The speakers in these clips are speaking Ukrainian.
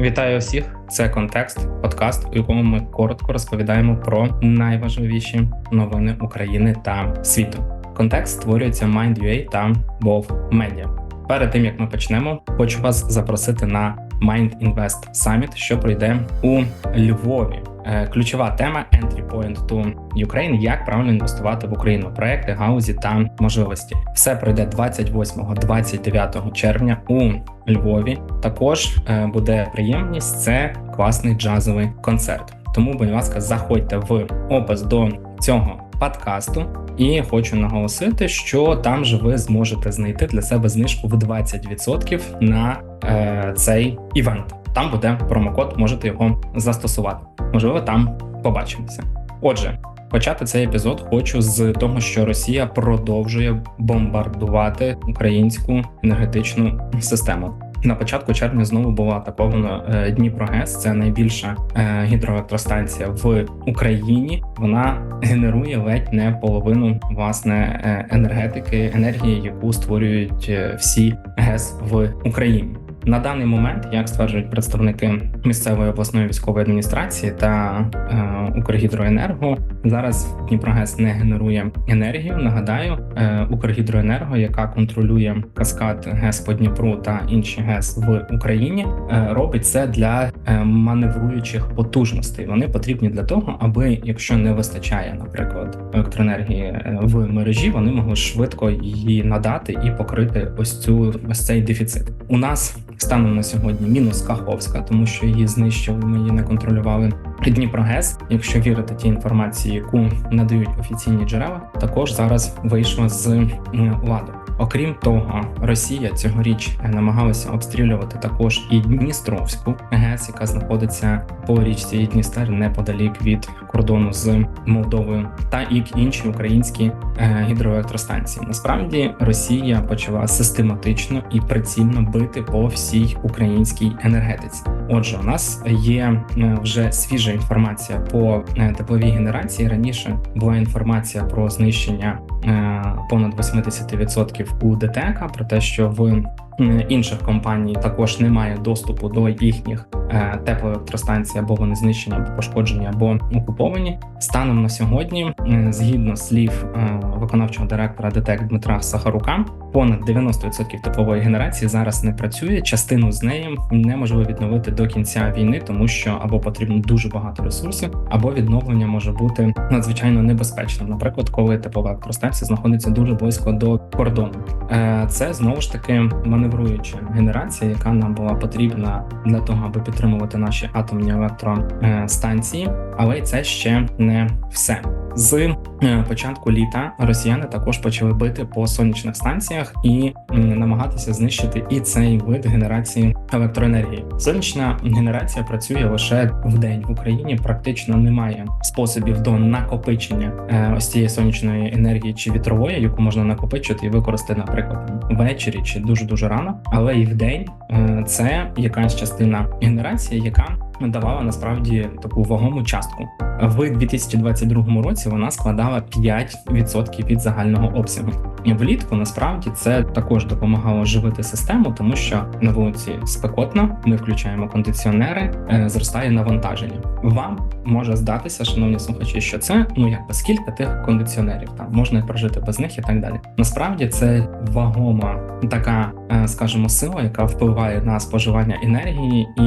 Вітаю всіх! Це контекст, подкаст, у якому ми коротко розповідаємо про найважливіші новини України та світу. Контекст створюється Mind.ua та Bov Media. Перед тим як ми почнемо, хочу вас запросити на Mind Invest Summit, що пройде у Львові. Е, ключова тема Entry Point to Ukraine – як правильно інвестувати в Україну, проекти, гаузі та можливості. Все пройде 28-29 червня у Львові. Також е, буде приємність. Це класний джазовий концерт. Тому, будь ласка, заходьте в опис до цього подкасту. І хочу наголосити, що там же ви зможете знайти для себе знижку в 20% на е, цей івент. Там буде промокод, можете його застосувати. Можливо, там побачимося. Отже, почати цей епізод хочу з того, що Росія продовжує бомбардувати українську енергетичну систему. На початку червня знову було атаковано е, Дніпрогес. Це найбільша е, гідроелектростанція в Україні. Вона генерує ледь не половину власне е, енергетики енергії, яку створюють всі ГЕС в Україні. На даний момент, як стверджують представники місцевої обласної військової адміністрації та е, Укргідроенерго, зараз Дніпрогес не генерує енергію. Нагадаю, е, Укргідроенерго, яка контролює каскад ГЕС по Дніпру та інші ГЕС в Україні, е, робить це для е, маневруючих потужностей. Вони потрібні для того, аби якщо не вистачає, наприклад, електроенергії е, в мережі, вони могли швидко її надати і покрити ось цю ось цей дефіцит. У нас станом на сьогодні мінус Каховська, тому що її знищили, ми її не контролювали. Дніпрогес, якщо вірити тій інформації, яку надають офіційні джерела, також зараз вийшла з ладу. Окрім того, Росія цьогоріч намагалася обстрілювати також і Дністровську ГЕС, яка знаходиться по річці Дністер неподалік від кордону з Молдовою, та і інші українські е, гідроелектростанції. Насправді Росія почала систематично і прицільно бити по всій українській енергетиці. Отже, у нас є е, вже свіжа інформація по е, тепловій генерації. Раніше була інформація про знищення понад 80% у ДТЕКа, про те, що в інших компаній також немає доступу до їхніх е, теплоелектростанцій, або вони знищені, або пошкоджені, або окуповані. Станом на сьогодні, згідно слів е, виконавчого директора ДТЕК Дмитра Сахарука, понад 90% теплової генерації зараз не працює. Частину з неї неможливо відновити до кінця війни, тому що або потрібно дуже багато ресурсів, або відновлення може бути надзвичайно небезпечним. Наприклад, коли теплова електростанція знаходиться дуже близько до кордону. Е, це знову ж таки маневруюча генерація, яка нам була потрібна для того, аби підтримувати наші атомні електростанції, але це ще не все. З початку літа росіяни також почали бити по сонячних станціях і намагатися знищити і цей вид генерації електроенергії. Сонячна генерація працює лише в день в Україні. Практично немає способів до накопичення е, ось цієї сонячної енергії чи вітрової, яку можна накопичити і використати, наприклад, ввечері чи дуже дуже рано, але і в день е, це якась частина генерації, яка давала насправді таку вагому частку. В 2022 році вона складала 5% від загального обсягу. І влітку насправді це також допомагало живити систему, тому що на вулиці спекотно, ми включаємо кондиціонери, е, зростає навантаження. Вам може здатися, шановні слухачі, що це ну якби скільки тих кондиціонерів там можна прожити без них і так далі. Насправді це вагома така, е, скажімо, сила, яка впливає на споживання енергії, і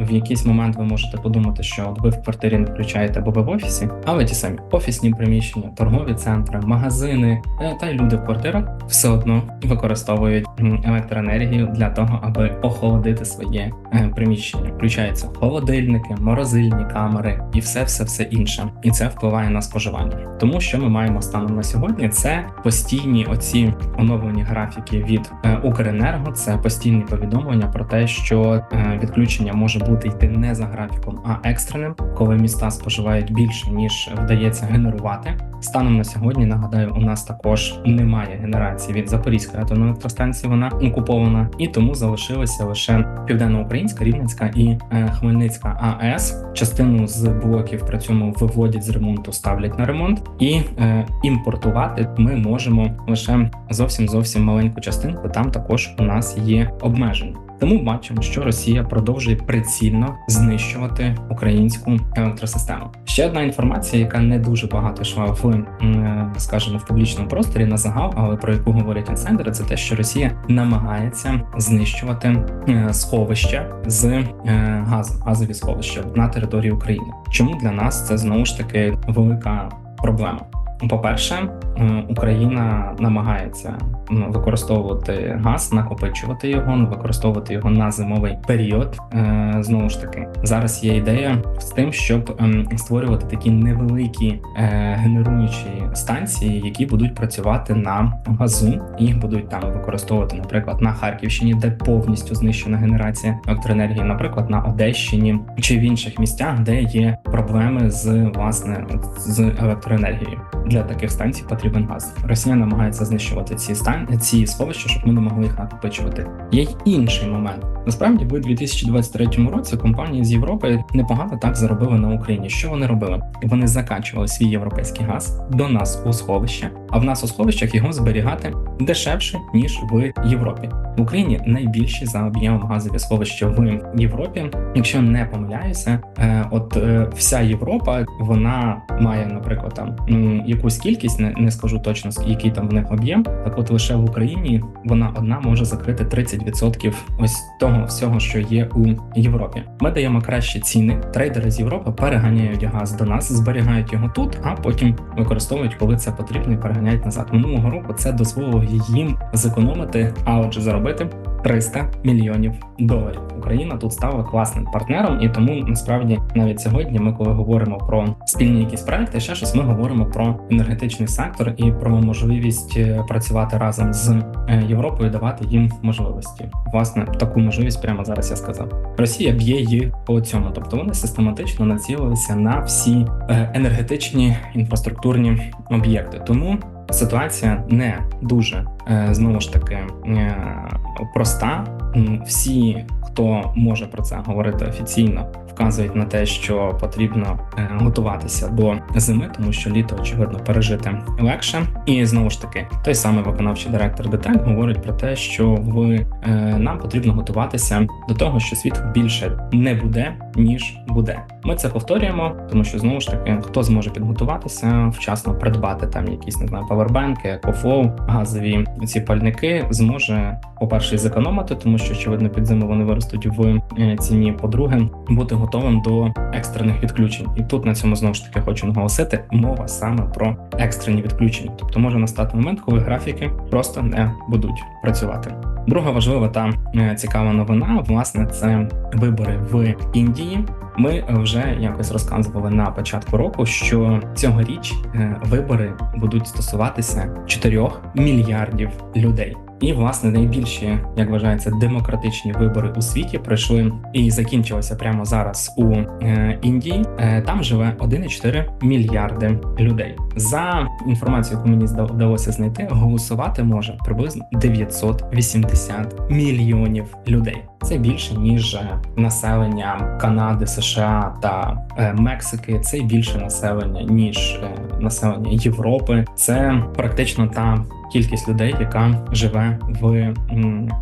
в якийсь момент ви можете подумати, що от ви в квартирі не включаєте, бо ви в офісі, але ті самі офісні приміщення, торгові центри, магазини е, та й люди в квартирах все одно використовують електроенергію для того, аби охолодити своє е, приміщення. Включаються холодильники, морозильні камери і все, все, все інше, і це впливає на споживання. Тому що ми маємо станом на сьогодні, це постійні оці оновлені графіки від е, Укренерго. Це постійні повідомлення про те, що відключення може бути йти не за графіком, а екстреним, коли міста споживають більше ніж вдається генерувати. Станом на сьогодні нагадаю, у нас також немає генерації від Запорізької атомної електростанції. Вона окупована, і тому залишилася лише південноукраїнська, Рівненська і е, Хмельницька АЕС. Частину з блоків при цьому виводять з ремонту, ставлять на ремонт, і е, імпортувати ми можемо лише зовсім зовсім маленьку частинку. Там також у нас є обмеження. Тому бачимо, що Росія продовжує прицільно знищувати українську електросистему. Ще одна інформація, яка не дуже багато йшла в скажімо, в публічному просторі на загал, але про яку говорять інсайдери, це те, що Росія намагається знищувати е, сховища з е, газом, газові сховища на території України. Чому для нас це знову ж таки велика проблема? По-перше, е, Україна намагається ну, використовувати газ, накопичувати його, ну, використовувати його на зимовий період. Е, Знову ж таки, зараз є ідея з тим, щоб ем, створювати такі невеликі е, генеруючі станції, які будуть працювати на газу. Їх будуть там використовувати, наприклад, на Харківщині, де повністю знищена генерація електроенергії, наприклад, на Одещині чи в інших місцях, де є проблеми з власне з електроенергією. Для таких станцій потрібен газ. Росія намагається знищувати ці стан ці сховища, щоб ми не могли їх накопичувати. Є й інший момент. Насправді, в 2023 році компанії з Європи непогано так заробили на Україні. Що вони робили? Вони закачували свій європейський газ до нас у сховище, а в нас у сховищах його зберігати дешевше ніж в Європі. В Україні найбільші за об'ємом газові сховища в Європі. Якщо не помиляюся, е, от е, вся Європа вона має, наприклад, там якусь кількість, не, не скажу точно який там в них об'єм. Так, от лише в Україні вона одна може закрити 30% ось того всього, що є у Європі. Ми даємо кращі ціни. Трейдери з Європи переганяють газ до нас, зберігають його тут, а потім використовують, коли це потрібно, і переганяють назад. Минулого року це дозволило їм зекономити, а отже, заробити 300 мільйонів доларів. Україна тут стала класним партнером, і тому насправді навіть сьогодні, ми коли говоримо про спільні якісь проекти, ще щось ми говоримо про енергетичний сектор і про можливість е, працювати разом з е, Європою, давати їм можливості. Власне, таку можливість прямо зараз я сказав. Росія б'є їх по цьому, тобто вони систематично націлилися на всі е, енергетичні інфраструктурні об'єкти. Тому ситуація не дуже знову ж таки е, проста. Всі, хто може про це говорити офіційно, вказують на те, що потрібно е, готуватися до зими, тому що літо очевидно пережити легше. І знову ж таки, той самий виконавчий директор ДТЕК говорить про те, що в е, нам потрібно готуватися до того, що світло більше не буде ніж буде. Ми це повторюємо, тому що знову ж таки, хто зможе підготуватися, вчасно придбати там якісь не знаю, павербенки, екофлоу, газові ці пальники, зможе по-перше, зекономити, тому що очевидно під зиму вони виростуть в е, ціні. По-друге, бути готовим до екстрених відключень. І тут на цьому знову ж таки хочу наголосити мова саме про екстрені відключення. Тобто може настати момент, коли графіки просто не будуть працювати. Друга важлива та е, цікава новина, власне, це вибори в Індії. Ми вже якось розказували на початку року, що цьогоріч е, вибори будуть стосуватися 4 мільярдів людей. І власне найбільші, як вважається, демократичні вибори у світі пройшли і закінчилися прямо зараз у е, Індії. Е, там живе 1,4 мільярди людей. За інформацією, яку мені вдалося знайти, голосувати може приблизно 980 мільйонів людей. Це більше ніж е, населення Канади, США та е, Мексики. Це більше населення ніж е, населення Європи. Це практично та кількість людей, яка живе в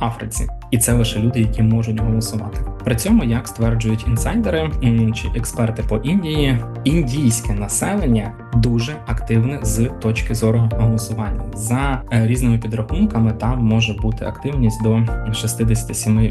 Африці, і це лише люди, які можуть голосувати. При цьому, як стверджують інсайдери чи експерти по Індії, індійське населення дуже активне з точки зору голосування. За е, різними підрахунками, там може бути активність до 67, е,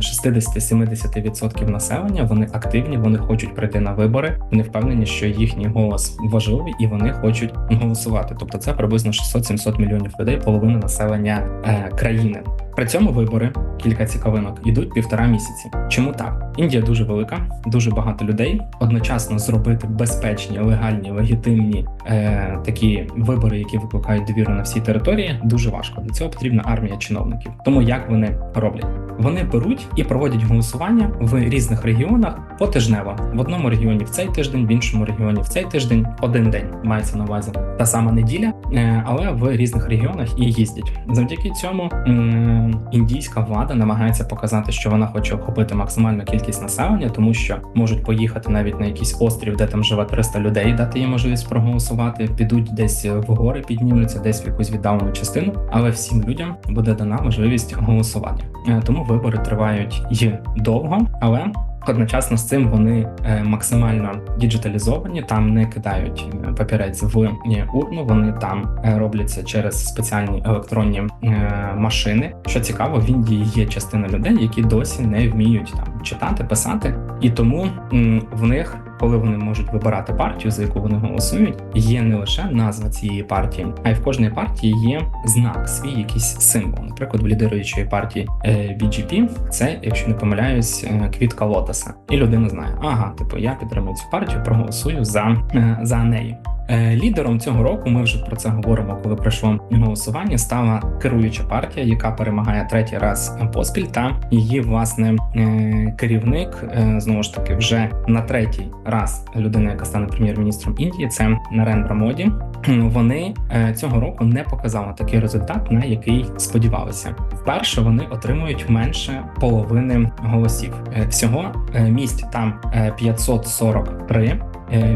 60-70% населення. Вони активні, вони хочуть прийти на вибори. Вони впевнені, що їхній голос важливий і вони хочуть голосувати. Тобто, це приблизно 600-700 мільйонів людей, половина населення е, країни. При цьому вибори кілька цікавинок ідуть півтора місяці. Чому так? Індія дуже велика, дуже багато людей. Одночасно зробити безпечні, легальні, легітимні е, такі вибори, які викликають довіру на всій території, дуже важко. Для цього потрібна армія чиновників. Тому як вони роблять? Вони беруть і проводять голосування в різних регіонах потижнево. В одному регіоні в цей тиждень, в іншому регіоні в цей тиждень, один день мається на увазі та сама неділя, е, але в різних регіонах і їздять. Завдяки цьому е, індійська влада намагається показати, що вона хоче охопити максимальну кількість населення, тому що можуть поїхати навіть на якийсь острів, де там живе 300 людей, дати їм можливість проголосувати, підуть десь в гори, піднімуться, десь в якусь віддалену частину, але всім людям буде дана можливість голосувати. Е, Тому вибори тривають і довго, але Одночасно з цим вони е, максимально діджиталізовані, там не кидають е, папірець в урну. Вони там е, робляться через спеціальні електронні машини. Що цікаво, в Індії є частина людей, які досі не вміють там читати, писати, і тому в них. Коли вони можуть вибирати партію, за яку вони голосують, є не лише назва цієї партії, а й в кожної партії є знак, свій якийсь символ. Наприклад, в лідируючої партії е, BGP це, якщо не помиляюсь, е, квітка лотоса, і людина знає, ага, типу я підтримую цю партію, проголосую за, е, за неї. Е, Лідером цього року ми вже про це говоримо, коли пройшло голосування. Стала керуюча партія, яка перемагає третій раз поспіль. Та її власне е, керівник е, знову ж таки вже на третій раз людина, яка стане прем'єр-міністром Індії, це Нарендра Моді. Вони цього року не показали такий результат, на який сподівалися. Вперше вони отримують менше половини голосів. Всього місць там е, 543, е,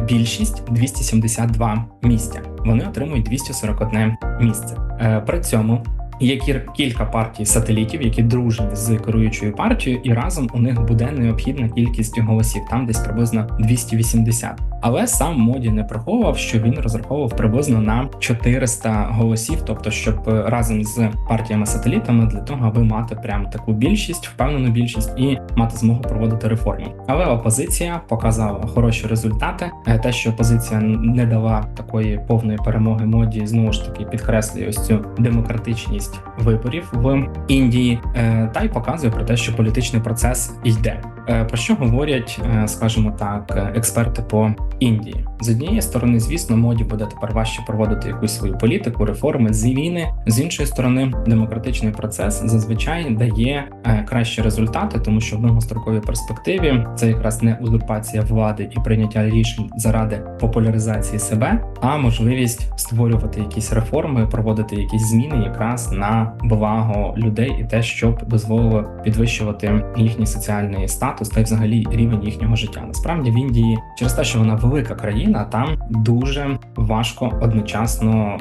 більшість 272 місця. Вони отримують 241 місце. Е, При цьому є кілька партій сателітів, які дружні з керуючою партією, і разом у них буде необхідна кількість голосів, там десь приблизно 280. Але сам моді не приховував, що він розраховував приблизно на 400 голосів, тобто щоб е, разом з партіями-сателітами для того, аби мати прям таку більшість, впевнену більшість і мати змогу проводити реформи. Але опозиція показала хороші результати. Е, Те, що опозиція не дала такої повної перемоги моді, знову ж таки підкреслює ось цю демократичність виборів в Індії, е, та й показує про те, що політичний процес йде. Про що говорять, скажімо так, експерти по Індії з однієї сторони, звісно, моді буде тепер важче проводити якусь свою політику, реформи з війни. З іншої сторони, демократичний процес зазвичай дає е, кращі результати, тому що в довгостроковій перспективі це якраз не узурпація влади і прийняття рішень заради популяризації себе, а можливість створювати якісь реформи, проводити якісь зміни якраз на благо людей і те, щоб дозволило підвищувати їхній соціальний статус та й взагалі рівень їхнього життя. Насправді в Індії через те, що вона велика країна, там дуже важко одночасно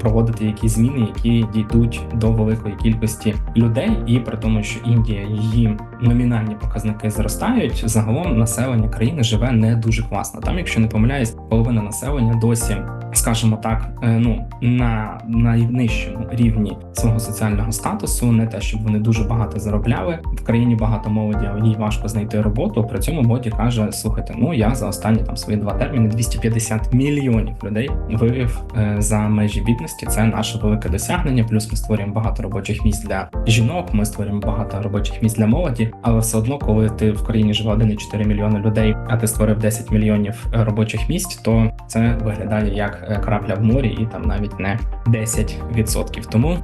проводити якісь зміни, які дійдуть до великої кількості людей, і при тому, що Індія її номінальні показники зростають, загалом населення країни живе не дуже класно. Там, якщо не помиляюсь, половина населення досі, скажімо так, е, ну на найнижчому рівні свого соціального статусу, не те, щоб вони дуже багато заробляли. В країні багато молоді, а їй важко знайти роботу. При цьому моді каже: слухайте, ну я за останні там свої два терміни 250 мільйонів людей вивів е, за межі бідності. Це наше велике досягнення. Плюс ми створюємо багато робочих місць для жінок. Ми створюємо багато робочих місць для молоді. Але все одно, коли ти в країні живе 1,4 мільйони людей, а ти створив 10 мільйонів е, робочих місць, то це виглядає як е, крапля в морі, і там навіть не 10%. Тому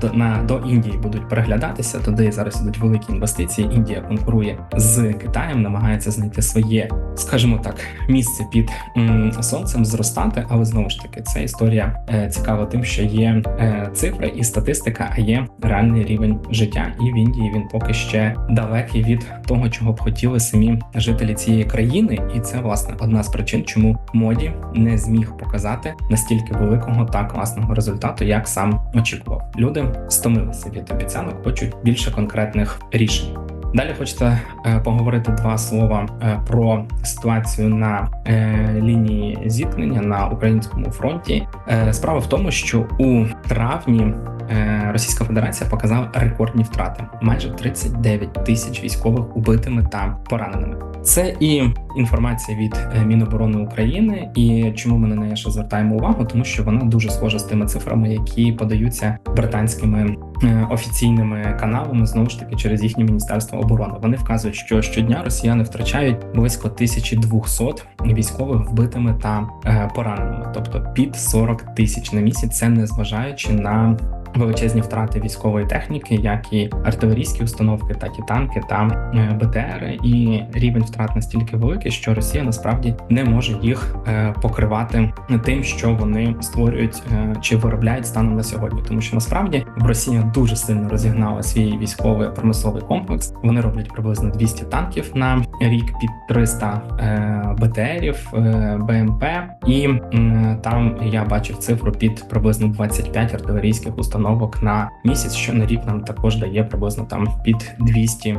до на до Індії будуть переглядатися. Туди зараз ідуть великі інвестиції. Індія конкурує з Китаєм, намагається знайти своє, скажімо так, місце під сонцем, зростати. Але знову ж таки, ця історія е, цікава тим, що є е, цифри і статистика, а є реальний рівень життя. І в Індії він поки ще далекий від того, чого б хотіли самі жителі цієї країни, і це власне одна з причин, чому моді не зміг показати настільки великого та класного результату, як сам очікував. Люди стомилися від обіцянок, хочуть більше конкретних рішень. Далі хочете е, поговорити два слова е, про ситуацію на е, лінії зіткнення на українському фронті. Справа в тому, що у травні Російська Федерація показала рекордні втрати майже 39 тисяч військових убитими та пораненими. Це і інформація від е, Міноборони України, і чому ми на неї ще звертаємо увагу, тому що вона дуже схожа з тими цифрами, які подаються британськими е, офіційними каналами, знову ж таки через їхнє міністерство оборони. Вони вказують, що щодня росіяни втрачають близько 1200 військових вбитими та е, пораненими, тобто під 40 тисяч на місяць. Це не зважаючи на величезні втрати військової техніки, як і артилерійські установки, так і танки та е, БТРи. І рівень втрат настільки великий, що Росія насправді не може їх е, покривати тим, що вони створюють е, чи виробляють станом на сьогодні, тому що насправді Росія дуже сильно розігнала свій військовий промисловий комплекс. Вони роблять приблизно 200 танків на рік під 300 е, БТРів, БМП, і там я бачив цифру під приблизно 25 артилерійських установок на місяць, що на рік нам також дає приблизно там під 200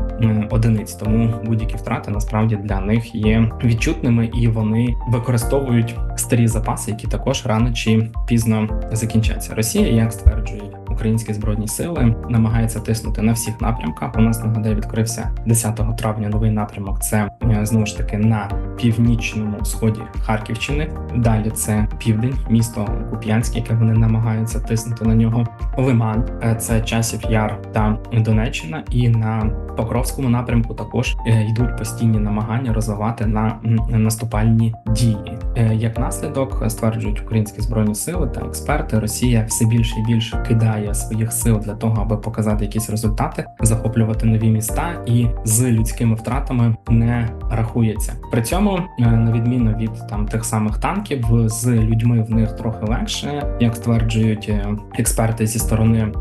одиниць. Тому будь-які втрати насправді для них є відчутними, і вони використовують старі запаси, які також рано чи пізно закінчаться. Росія, як стверджують українські збройні сили, намагається тиснути на всіх напрямках. У нас нагадаю відкрився 10 травня новий напрямок. Це е, знову ж таки на північному сході Харківщини. Далі це південь, місто Куп'янське, яке вони намагаються тиснути на нього. Лиман, е, це часів Яр та Донеччина, і на Покровському напрямку також е, йдуть постійні намагання розвивати на наступальні дії. Е, Як наслідок стверджують українські збройні сили та експерти, Росія все більше і більше кидає своїх сил для того, аби показати якісь результати, захоплювати нові міста і з людськими втратами не рахується. При цьому, е, на відміну від там тих самих танків, з людьми в них трохи легше, як стверджують е, експерти зі сторони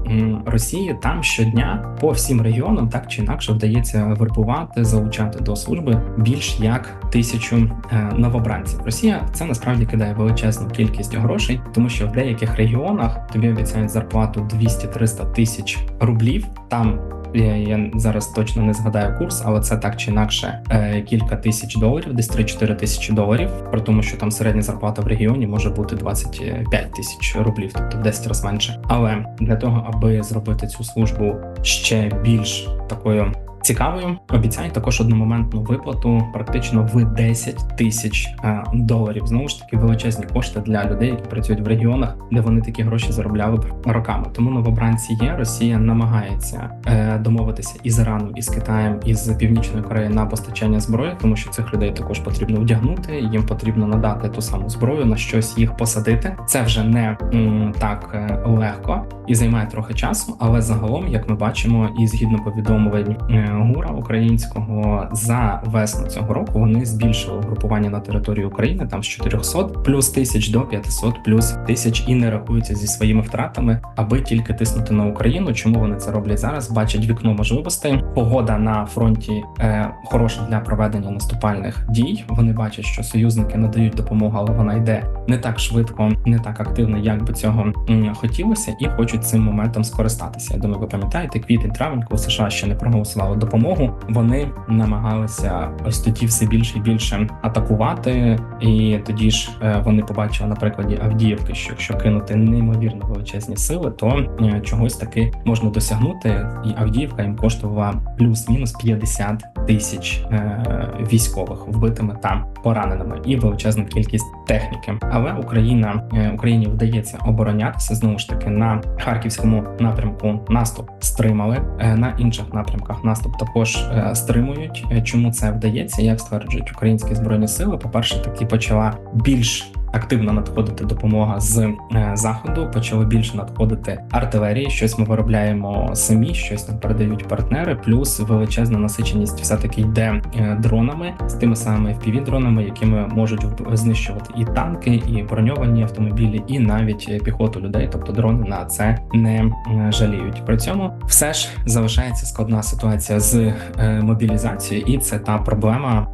Росії, там щодня по всім регіонам так чи інакше вдається вербувати, залучати до служби більш як тисячу новобранців. Росія це насправді кидає величезну кількість грошей, тому що в деяких регіонах тобі обіцяють зарплату 200-300 тисяч рублів. Там я, я зараз точно не згадаю курс, але це так чи інакше е, кілька тисяч доларів, десь 3-4 тисячі доларів. При тому, що там середня зарплата в регіоні може бути 25 тисяч рублів, тобто в 10 разів менше. Але для того, аби зробити цю службу ще більш такою. Цікавою обіцяють також одномоментну виплату практично в 10 тисяч е, доларів. Знову ж таки, величезні кошти для людей, які працюють в регіонах, де вони такі гроші заробляли б роками. Тому новобранці є. Росія намагається е, домовитися із Іраном, із Китаєм, із Північної Кореї на постачання зброї, тому що цих людей також потрібно вдягнути. Їм потрібно надати ту саму зброю, на щось їх посадити. Це вже не м, так е, легко і займає трохи часу, але загалом, як ми бачимо, і згідно повідомлень ГУРа українського за весну цього року вони збільшили групування на території України там з 400 плюс тисяч до 500 плюс тисяч і не рахуються зі своїми втратами, аби тільки тиснути на Україну. Чому вони це роблять зараз? Бачать вікно можливостей. Погода на фронті е, хороша для проведення наступальних дій. Вони бачать, що союзники надають допомогу, але вона йде не так швидко, не так активно, як би цього хотілося, і хочуть цим моментом скористатися. Я думаю, ви пам'ятаєте, квітень травень, коли США ще не проголосували допомогу. Вони намагалися ось тоді все більше і більше атакувати. І тоді ж е, вони побачили на прикладі Авдіївки, що якщо кинути неймовірно величезні сили, то е, чогось таки можна досягнути. І Авдіївка їм коштувала плюс-мінус 50 тисяч е, військових вбитими та пораненими і величезну кількість техніки. Але Україна Україні вдається оборонятися знову ж таки на харківському напрямку. Наступ стримали на інших напрямках. Наступ також е, стримують. Е, Чому це вдається? Як стверджують українські збройні сили? По перше, таки почала більш активно надходити допомога з е, заходу. Почали більше надходити артилерії. Щось ми виробляємо самі, щось нам передають партнери. Плюс величезна насиченість все таки йде е, дронами з тими самими fpv дронами, якими можуть знищувати і танки, і броньовані автомобілі, і навіть піхоту людей. Тобто дрони на це не е, жаліють. При цьому все ж залишається складна ситуація з мобілізацією, і це та проблема,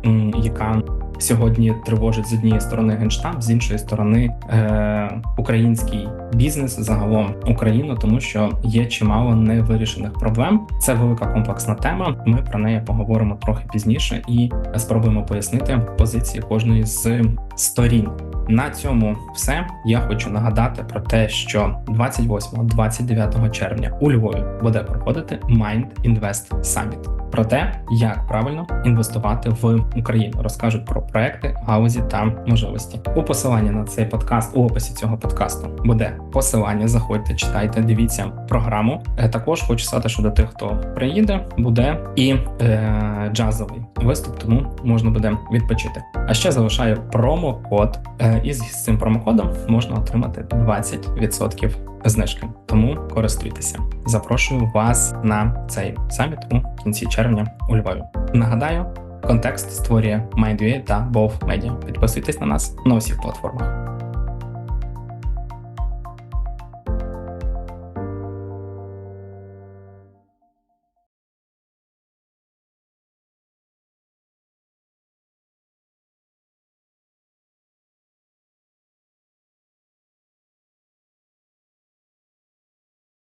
яка сьогодні тривожить з однієї сторони генштаб, з іншої сторони е, український бізнес загалом Україну, тому що є чимало невирішених проблем. Це велика комплексна тема. Ми про неї поговоримо трохи пізніше і спробуємо пояснити позиції кожної з сторін. На цьому все. Я хочу нагадати про те, що 28-29 червня у Львові буде проходити Mind Invest Summit. Про те, як правильно інвестувати в Україну, розкажуть про проекти, галузі та можливості. У посиланні на цей подкаст у описі цього подкасту буде посилання. Заходьте, читайте, дивіться програму. Е, Також хочу сказати, що до тих, хто приїде, буде і е, джазовий виступ, тому можна буде відпочити. А ще залишаю промокод, е, і з цим промокодом можна отримати 20% знижки. Тому користуйтеся. Запрошую вас на цей саміт у кінці червня у Львові. Нагадаю, контекст створює MindUA та Bov Media. Підписуйтесь на нас на усіх платформах.